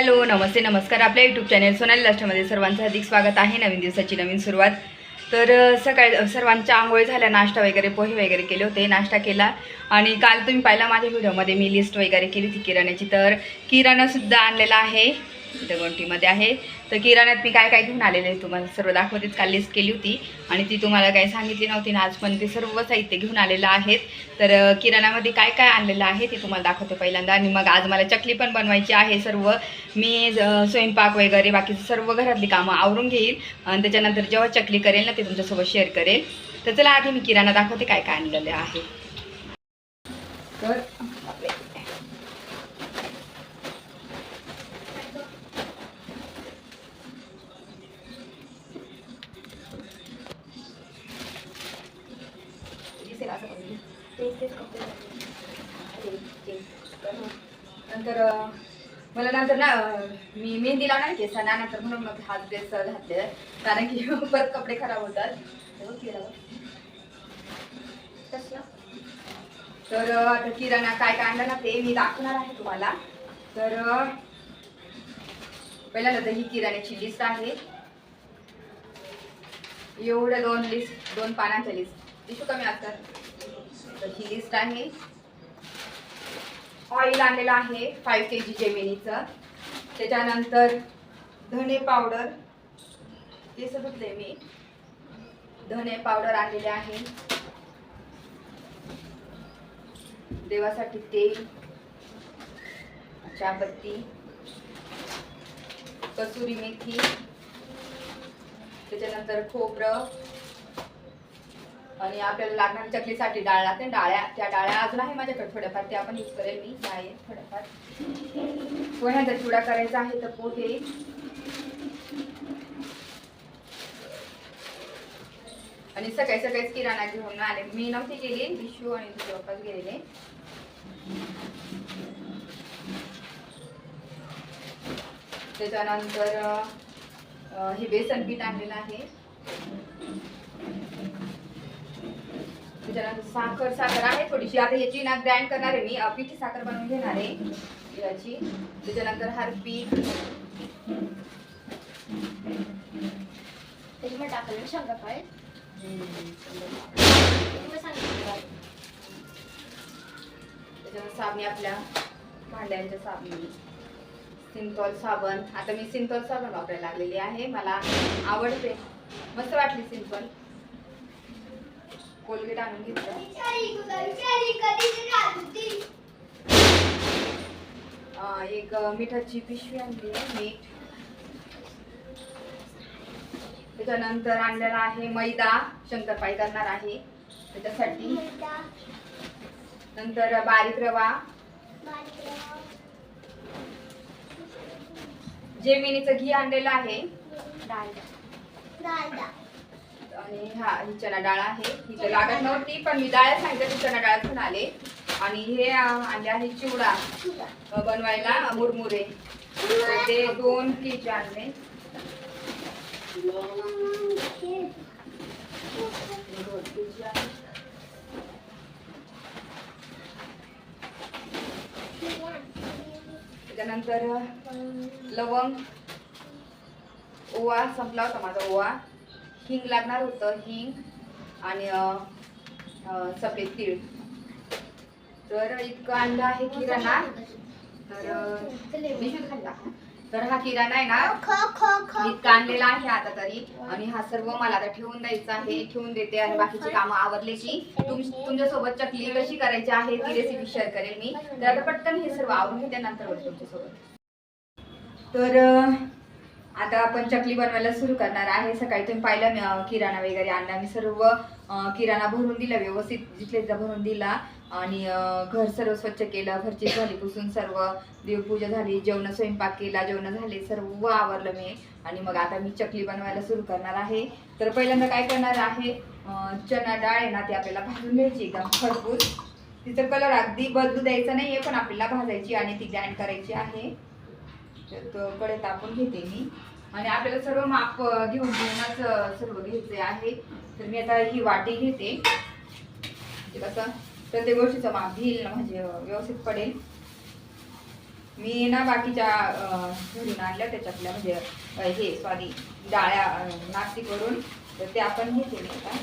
Hello नमस्ते नमस्कार. आपल्या YouTube channel Sonali लास्टमध्ये सर्वांचं अधिक स्वागत आहे. नवीन दिवसाची नवीन सुरुवात. तर सकाळी सकाळ सर्वांच्या आंघोळी झाल्या नाश्ता वगैरे पोहे वगैरे केले होते नाश्ता केला. आणि काल तुम्ही पाहिला माझ्या व्हिडिओमध्ये मी लिस्ट वगैरे केली होती किराण्याची. तर किराणासुद्धा आणलेला आहे. इथं आहे. तर किराण्यात मी काय काय घेऊन आलेले आहे तुम्हाला सर्व दाखवतेच काल लिस्ट केली होती. आणि ती तुम्हाला काही सांगितली नव्हती ना आज पण ते सर्व साहित्य घेऊन आलेलं आहेत. तर किराणामध्ये काय काय आणलेलं आहे ते तुम्हाला दाखवते पहिल्यांदा. आणि मग आज मला चकली पण बनवायची आहे सर्व. मी स्वयंपाक वगैरे बाकीचं सर्व घरातली कामं आवरून घेईल. आणि त्याच्यानंतर जेव्हा चकली करेल ना ते तुमच्यासोबत शेअर करेल. तर चला आधी मी किराणा दाखवते काय काय आणलेलं आहे. तर मेहंदी लावणार म्हणून मग हात ड्रेस घातले. कारण की परत कपडे खराब होतात. तर आता किराणा काय काय आणलं ना ते मी दाखवणार आहे तुम्हाला. तर पहिल्यांदा तर ही किराण्याची लिस्ट आहे. एवढं दोन लिस्ट दोन पानांच्या लिस्ट टिशू कमी असतात. तर ही लिस्ट आहे. ऑइल आणलेलं आहे फाईव्ह के जी जेमिनीचं. त्याच्यानंतर धने पावडर. ते धुतले मी. धने पावडर आणलेले आहे. देवासाठी तेल. चहापत्ती कसुरी मेथी. त्याच्यानंतर खोबरं. आणि आपल्याला लागणार चकलीसाठी डाळ लागते. डाळ्या त्या डाळ्या अजून आहे माझ्याकडे थोड्याफार. त्या आपण यूज करेल मी. डाळ आहे थोड्याफार. पोह्यांचा चुडा करायचा आहे तर पोहे. आणि सकाळी सकाळीच किराणा घेऊन आले. मी नव्हती गेली विशू आणि तुझे गेलेले. त्याच्यानंतर हे बेसन पीठ आणलेलं आहे. त्याच्यानंतर साखर साखर आहे थोडीशी. आता याची ना ग्राइंड करणार आहे मी. अं, पिठी साखर बनवून घेणार आहे. याची. त्याच्यानंतर हरपीठ त्याच्यामुळे टाकलं शंका पाहिजे साबणी आपल्या. भांड्यांच्या साबणी सिंथॉल साबण. आता मी सिंथॉल साबण वापरायला लागलेली आहे. मला आवडते. मस्त वाटली सिंपल कोलगेट आणून घेतलं. एक मिठाची पिशवी आणली आहे. मीठ. त्याच्यानंतर आणलेला आहे मैदा शंकरपाळी करणार आहे. त्याच्यासाठी. नंतर बारीक रवा जेमिनीचं घी आणलेलं आहे. आणि हा ही चना डाळ आहे. ही तर लागत नव्हती पण मी डाळ सांगितलं चना डाळ घेऊन आले. आणि हे आणले आहे चिवडा. बनवायला मुरमुरे. ते दोन केजी आणले. त्याच्यानंतर लवंग ओवा संपला होता माझा ओवा. हिंग लागणार होतं हिंग आणि सफेद तीळ. तर इतकं आणलं आहे किराणा. तर मी खाल्ला. तर हा किराणा आहे ना? इतका आणलेला आहे आता तरी. आणि हा सर्व मला आता ठेवून द्यायचा आहे ठेवून देते आणि बाकीची कामं आवरले की तुम तुमच्यासोबत चकली कशी करायची आहे ती रेसिपी शेअर करेल मी. तर आता पटकन हे सर्व आवरून घेते नंतर बोलते तुमच्यासोबत. तर आता आपण चकली बनवायला सुरू करणार आहे. सकाळी तुम्ही पाहिलं किराणा वगैरे आणला. मी सर्व किराणा भरून दिला व्यवस्थित. जिथल्या तिथं भरून दिला आणि घर सर्व स्वच्छ केलं घरची झाली पुसून सर्व देवपूजा झाली जेवण स्वयंपाक केला जेवण झाले सर्व आवरलं मी. आणि मग आता मी चकली बनवायला सुरू करणार आहे. तर पहिल्यांदा काय करणार आहे चना चणा डाळ आहे ना ती आपल्याला भाजून घ्यायची एकदम खरपूस. तिचा कलर अगदी बदलू द्यायचा नाहीये पण आपल्याला भाजायची आणि ती ग्राइंड करायची आहे. तर तो कडे तापून घेते मी. आणि आपल्याला सर्व माप घेऊन घेऊनच सर्व घ्यायचे आहे. तर मी आता ही वाटी घेते. म्हणजे कसं प्रत्येक गोष्टीचं माप घेईल ना म्हणजे व्यवस्थित पडेल. मी ना बाकीच्या अं, घरून आणल्या त्याच्यातल्या म्हणजे हे सॉरी डाळ्या नाशिक करून तर ते आपण हे केले का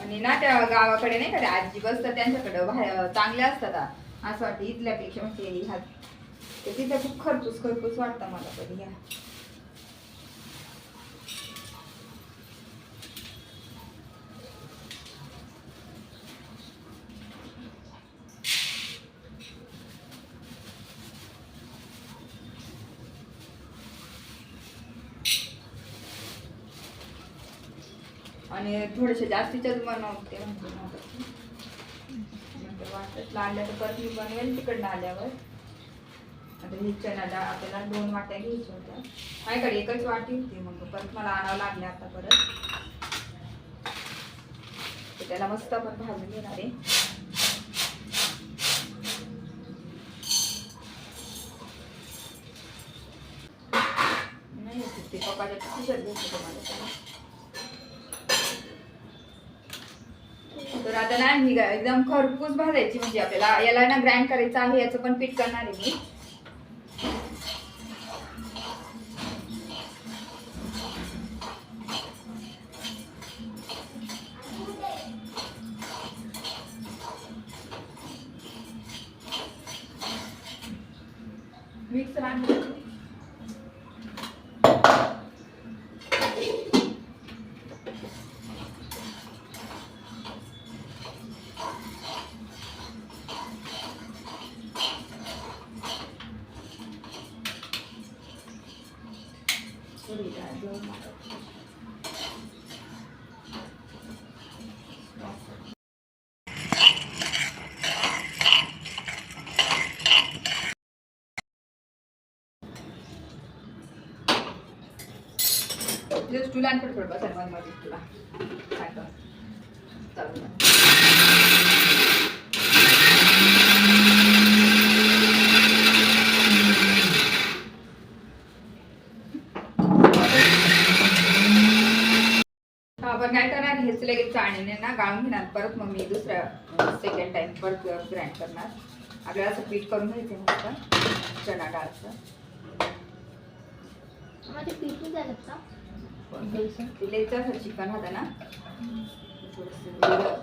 आणि ना त्या गावाकडे नाही का त्या आजी बसतात त्यांच्याकडे बाहेर चांगल्या असतात. असं वाटतं इथल्यापेक्षा म्हणजे ह्या तर तिथं खूप खरपूस खरपूस वाटतं मला तरी ह्या आणि थोडेसे जास्तीच्याच बनवते म्हणजे मग. नंतर वाटत आल्या तर परत मी बनवेल तिकडनं आल्यावर. आता हे चणा डाळ आपल्याला दोन वाट्या घ्यायच्या होत्या. माझ्याकडे एकच वाटी होती मग परत मला आणावं लागले आता परत. तर त्याला मस्त आपण भाजून घेणार आहे. नाही ते पप्पाच्या घ्यायचं तुम्हाला नाही एकदम खरपूस भाजायची म्हणजे आपल्याला. याला ना ग्राइंड करायचं आहे याचं पण पीठ करणार आहे मी. तुझं स्टूल आण थोडं बसायला मध्ये मध्ये तुला सारखं. आपण काय करणार? हेच लगेच चाळणीने ना गाळून घेणार. परत मग मी दुसऱ्या सेकंड टाइम परत ग्राइंड करणार. आपल्याला असं पीठ करून घ्यायचं मस्त चणा डाळचं. माझ्या पीठ झालं का? असं चिकन होतं ना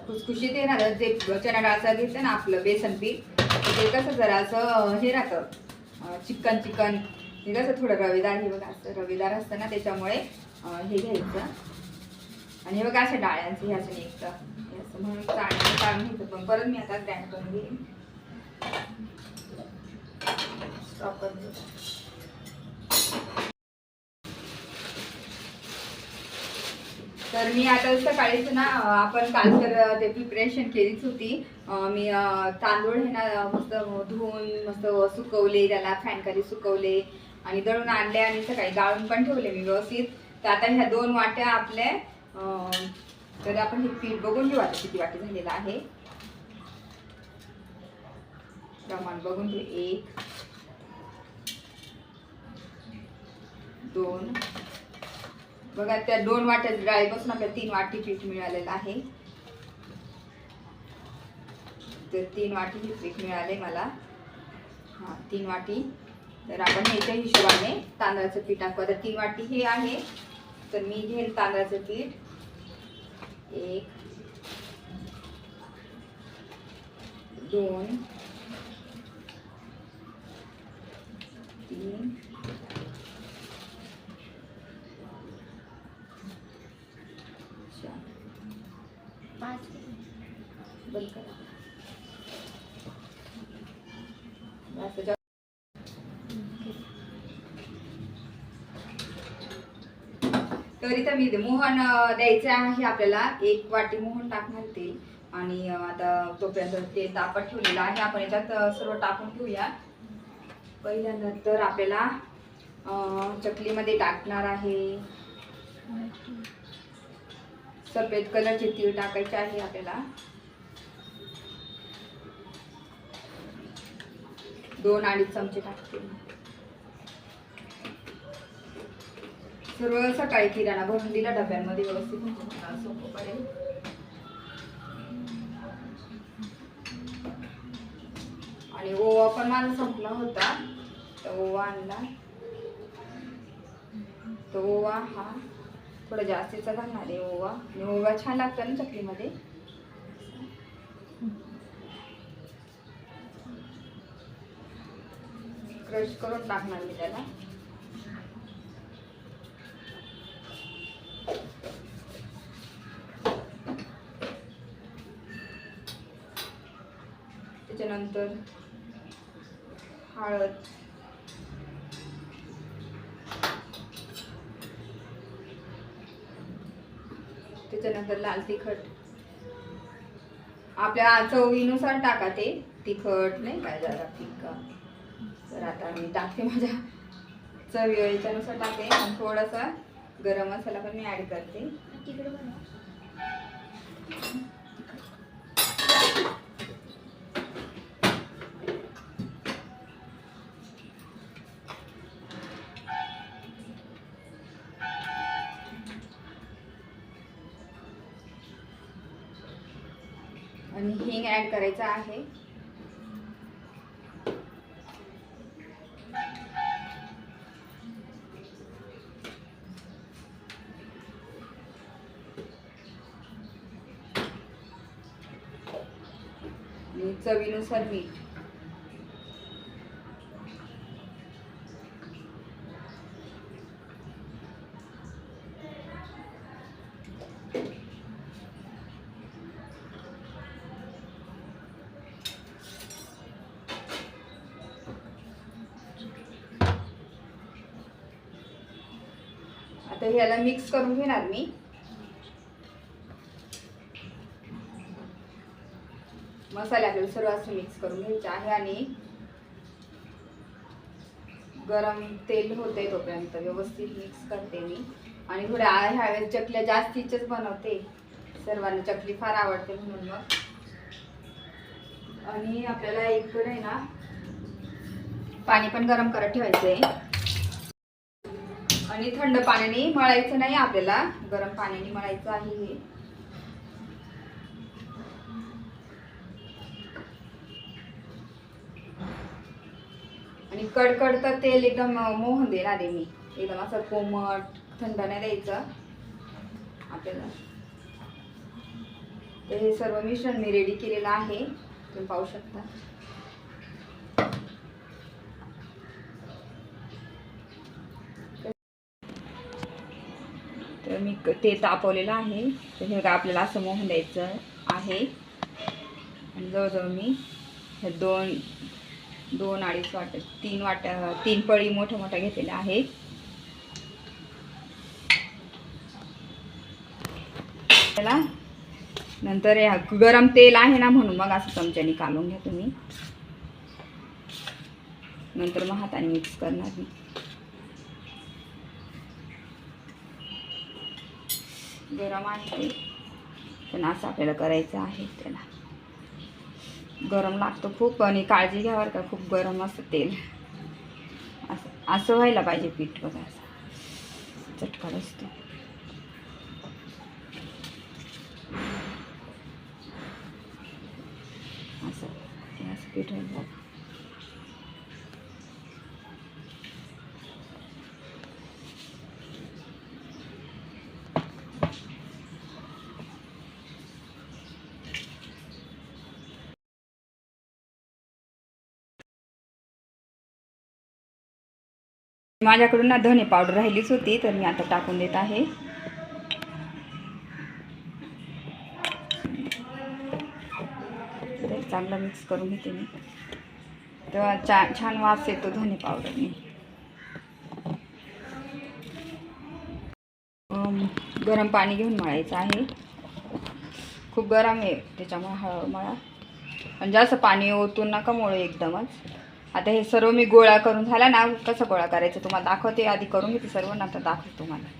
खुसखुशीत येणार जे चणा डाळचं घेतलं ना आपलं बेसन पीठ ते कसं जरा असं हे राहतं. Chicken chicken. हे कसं थोडं रवेदार हे बघा असं रवेदार असतं ना त्याच्यामुळे हे घ्यायचं. आणि हे बघा अशा डाळ्यांचं हे असं निघतं असं म्हणून चाळणी काढून घ्यायचं पण परत मी आता ग्रँड करून घेईन स्टॉप करून देते. तर मी आता सकाळीच ना आपण काल तर ते प्रिपरेशन केलीच होती. मी तांदूळ हे ना मस्त धुवून मस्त सुकवले त्याला फॅनखाली सुकवले आणि दळून आणले आणि सकाळी गाळून पण ठेवले मी व्यवस्थित. तर आता ह्या दोन वाट्या आपल्या तर आपण हे पीठ बघून घेऊ आता किती वाटी झालेलं आहे. प्रमाण बघून घेऊ. एक दोन बघा त्या दोन वाट्या डाळीपासून आपल्या तीन वाटी पीठ मिळालेलं आहे. तर तीन वाटी हे पीठ मिळाले मला. हां तीन वाटी. तर आपण ह्याच्या हिशोबाने तांदळाचं पीठ टाकू. आता तीन वाटी हे आहे. तर मी घेईन तांदळाचं पीठ. एक दोन तीन तर इथं मी मोहन द्यायचं द्यायचे आहे आपल्याला. एक वाटी मोहन टाकणार ते आणि आता तोपर्यंत ते तापत ठेवलेलं आहे. आपण याच्यात सर्व टाकून ठेवूया पहिल्यांदा तर आपल्याला चकलीमध्ये टाकणार आहे. सफेद कलरचे तीळ टाकायचे आहे आपल्याला. दोन अडीच चमचे टाकते. सर्व सकाळी किराणा भरून दिला डब्यांमध्ये व्यवस्थित सोपं पडेल. आणि ओवा पण माझा संपला होता. तर ओवा आणला. तर ओवा हा थोडा जास्तीचा घालणार आहे ओवा. आणि ओवा छान लागतो ना चकलीमध्ये क्रश करून टाकणार मी त्याला. त्याच्यानंतर हळद. त्याच्यानंतर लाल तिखट. आपल्या चवीनुसार टाका ते तिखट नाही काय जरा फिक्का तर आता मी टाकते माझ्या चवी याच्यानुसार टाकते आणि थोडासा गरम मसाला पण मी ऍड करते. तिकडे आणि हिंग ॲड करायचा आहे. आणि चवीनुसार मीठ. तर ह्याला मिक्स करून घेणार मी. मसाले आपल्याला सर्व असं मिक्स करून घ्यायचे आहे आणि गरम तेल होते तोपर्यंत व्यवस्थित मिक्स करते मी. आणि थोड्या ह्यावेळेस ह्या वेळेस चकल्या जास्तीच्याच बनवते. सर्वांना चकली फार आवडते म्हणून मग. आणि आपल्याला एक आहे ना पाणी पण गरम करत ठेवायचं आहे आणि थंड पाण्याने मळायचं नाही आपल्याला. गरम पाण्याने मळायचं आहे हे. आणि कडकडतं तेल एकदम मोहन देणार आहे मी. एकदम असं कोमट थंड नाही द्यायचं. आपल्याला. हे सर्व मिश्रण मी रेडी केलेलं आहे. तुम्ही पाहू शकता. ते तापवलेलं आहे. तर हे बघा आपल्याला असं मोहन द्यायचं आहे. आणि जवळजवळ मी हे दोन दोन अडीच वाट तीन वाट तीन पळी मोठ्या मोठ्या घेतलेल्या आहेत त्याला नंतर या गरम तेल आहे ना म्हणून मग असं चमच्याने कालून घ्या तुम्ही. नंतर मग हाताने मिक्स करणार मी. गरम आहे. पण असं आपल्याला करायचं आहे त्याला. गरम लागतो खूप आणि काळजी घ्यावर का खूप गरम असतं तेल. असं असं व्हायला पाहिजे पीठ बघा. असं चटका बसतो. असं असं पीठ व्हायला माझ्याकडून ना धने पावडर राहिलीच होती तर मी आता टाकून देत आहे. तर चांगलं मिक्स करून घेते मी. तेव्हा छा छान वास येतो धने पावडरने. गरम पाणी घेऊन मळायचं आहे. खूप गरम आहे त्याच्यामुळे हळू मळा. म्हणजे असं पाणी ओतून नका मुळे एकदमच. आता हे सर्व मी गोळा करून झाला ना कसं गोळा करायचं तुम्हाला दाखवते आधी करून घेते सर्व नंतर दाखवते तुम्हाला.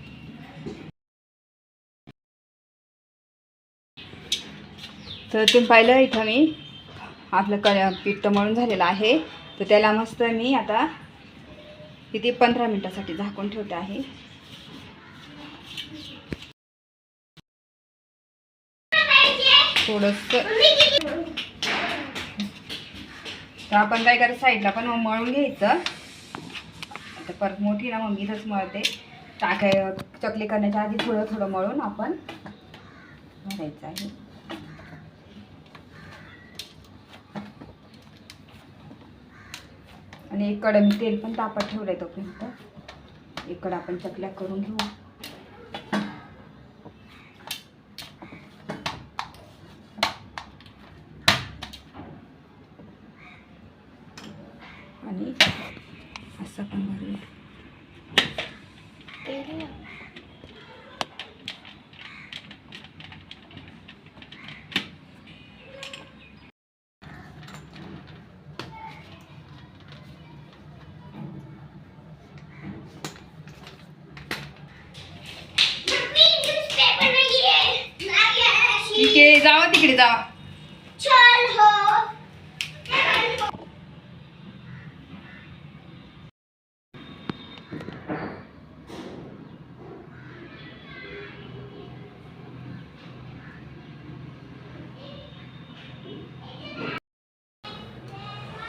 तर तुम्ही पाहिलं इथं मी आपलं क पीठ तर मळून झालेलं आहे. तर त्याला मस्त मी आता किती पंधरा मिनटासाठी झाकून ठेवते आहे. थोडंसं तर आपण काय करायचं साईडला पण मळून घ्यायचं. आता परत मोठी ना मम्मी इथंच मळते. टाकाय चकली करण्याच्या आधी थोडं थोडं मळून आपण भरायचं आहे. आणि एक कडं मी तेल पण तापत ठेवलं आहे तोपर्यंत. एक आपण चकल्या करून घेऊ.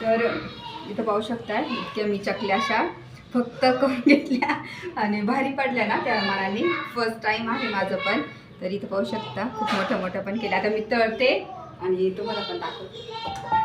तर इथं पाहू शकता इतक्या मी चकल्या अशा फक्त करून घेतल्या आणि भारी पडल्या ना त्या मनाने. फर्स्ट टाइम आहे माझं पण. तर इथं पाहू शकता खूप मोठं मोठं पण केलं. आता मी तळते आणि तुम्हाला पण दाखवते.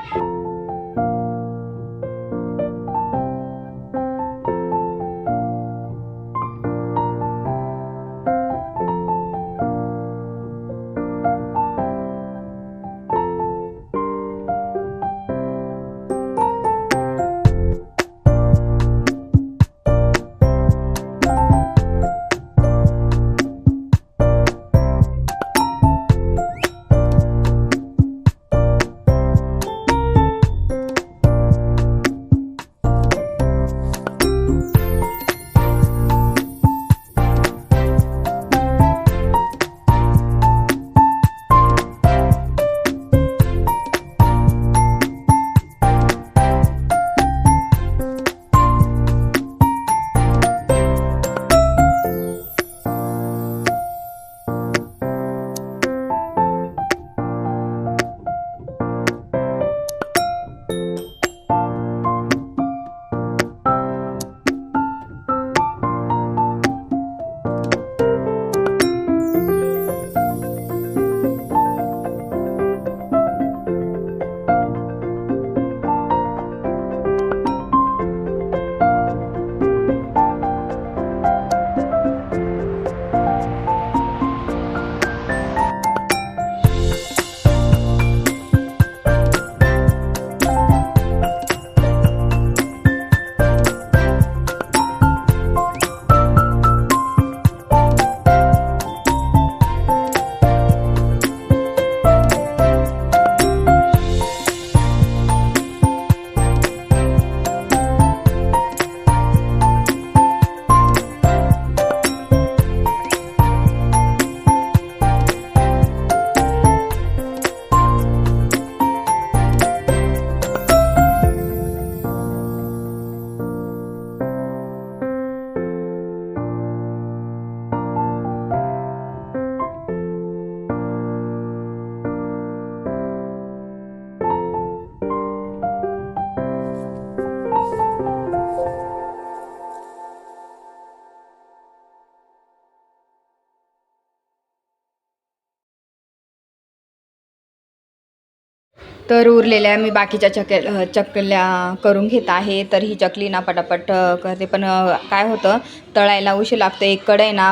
तर उरलेल्या मी बाकीच्या चकल्या चकल्या करून घेत आहे. तर ही चकली ना पटापट करते. पण काय होतं तळायला उशीर लागतं. एक कडे ना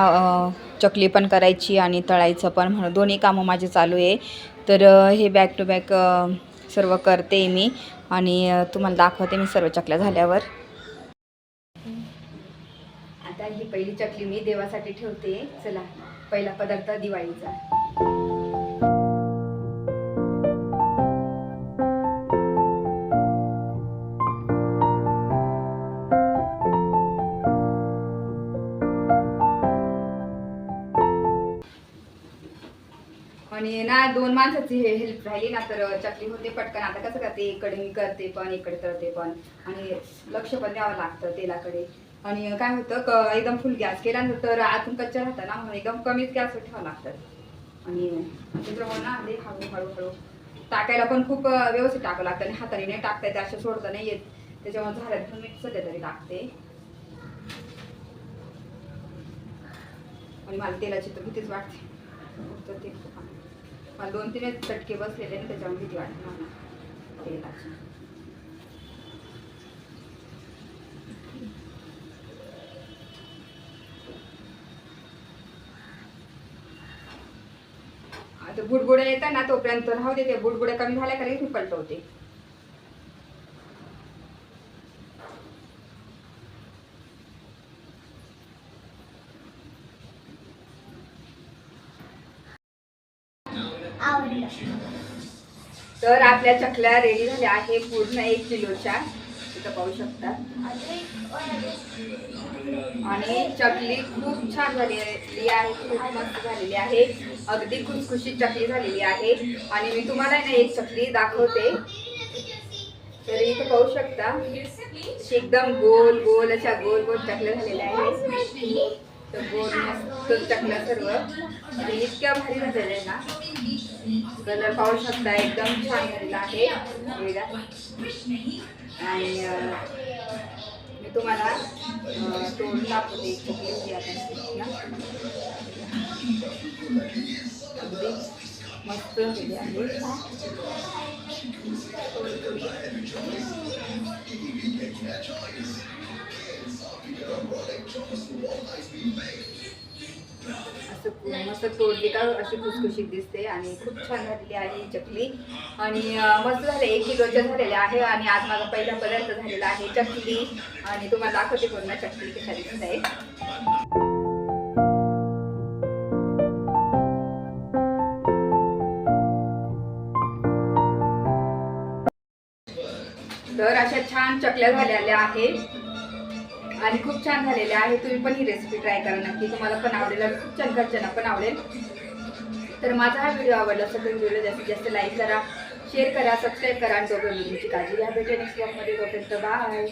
चकली पण करायची आणि तळायचं पण म्हणून. दोन्ही कामं माझे चालू आहे. तर हे बॅक टू बॅक सर्व करते मी. आणि तुम्हाला दाखवते मी सर्व चकल्या झाल्यावर. आता ही पहिली चकली मी देवासाठी ठेवते. चला पहिला पदार्थ दिवाळीचा. आणि ना दोन माणसाची हे हेल्प राहिली ना तर चकली होते पटकन. आता कसं करते इकडे मी करते पण इकडे तळते पण. आणि लक्ष पण द्यावं लागतं तेलाकडे. आणि काय होतं क एकदम फुल गॅस केल्यानंतर तर आतून कच्चा राहतं ना म्हणून एकदम कमीच गॅसवर ठेवावं लागतं. आणि त्याच्यामुळे ना ते हळू हळू हळू. टाकायला पण खूप व्यवस्थित टाकावं लागतं आणि हाताने नाही टाकता येते असे सोडता नाही येत. त्याच्यामुळे झालं पण मी सध्या तरी टाकते आणि मला तेलाची तर भीतीच वाटते. तर ते मला दोन तीन चटके बसलेले आणि त्याच्यावर भीती वाटते मला. तेलाची. आता बुडबुड्या येतात ना तोपर्यंत राहू दे ते बुडबुड्या कमी झाल्या का नाही मी पलटवते. तर आपल्या चकल्या रेडी झाल्या. आहे पूर्ण एक किलोच्या इथं पाहू शकता. आणि चकली खूप छान झालेली आहे. खूप मस्त झालेली आहे. अगदी खुसखुशीत चकली झालेली आहे. आणि मी तुम्हाला ना एक चकली दाखवते. तर इथं पाहू शकता. एकदम गोल गोल अशा गोल गोल चकल्या झालेल्या आहेत. तर गोल मस्त चकल्या सर्व. इतक्या भारी झालेल्या ना. कलर पाहू शकता एकदम छान झालेला आहे. आणि मी तुम्हाला अं, तोडून दाखवते एक अगदी मस्त आहे. असं मस्त तोडली का अशी खुसखुशीत दिसते आणि खूप छान झालेली आहे चकली. आणि मस्त झाले. एक किलोच्या झालेल्या आहे आणि आज माझा पहिला पदार्थ झालेला आहे चकली. आणि तुम्हाला दाखवते पूर्ण चकली कशा दिसत आहे. तर अशा छान चकल्या झालेल्या आहेत. आणि खूप छान झालेले आहे. तुम्ही पण ही रेसिपी ट्राय करा. नक्की तुम्हाला पण आवडेल आणि खूप छान घरच्यांना पण आवडेल. तर माझा हा व्हिडिओ आवडला असेल तर व्हिडिओ जास्तीत जास्त लाईक करा शेअर करा सबस्क्राईब करा आणि तोपर्यंत तुमची काळजी घ्या. भेटेल नेक्स्ट ब्लॉगमध्ये तोपर्यंत बाय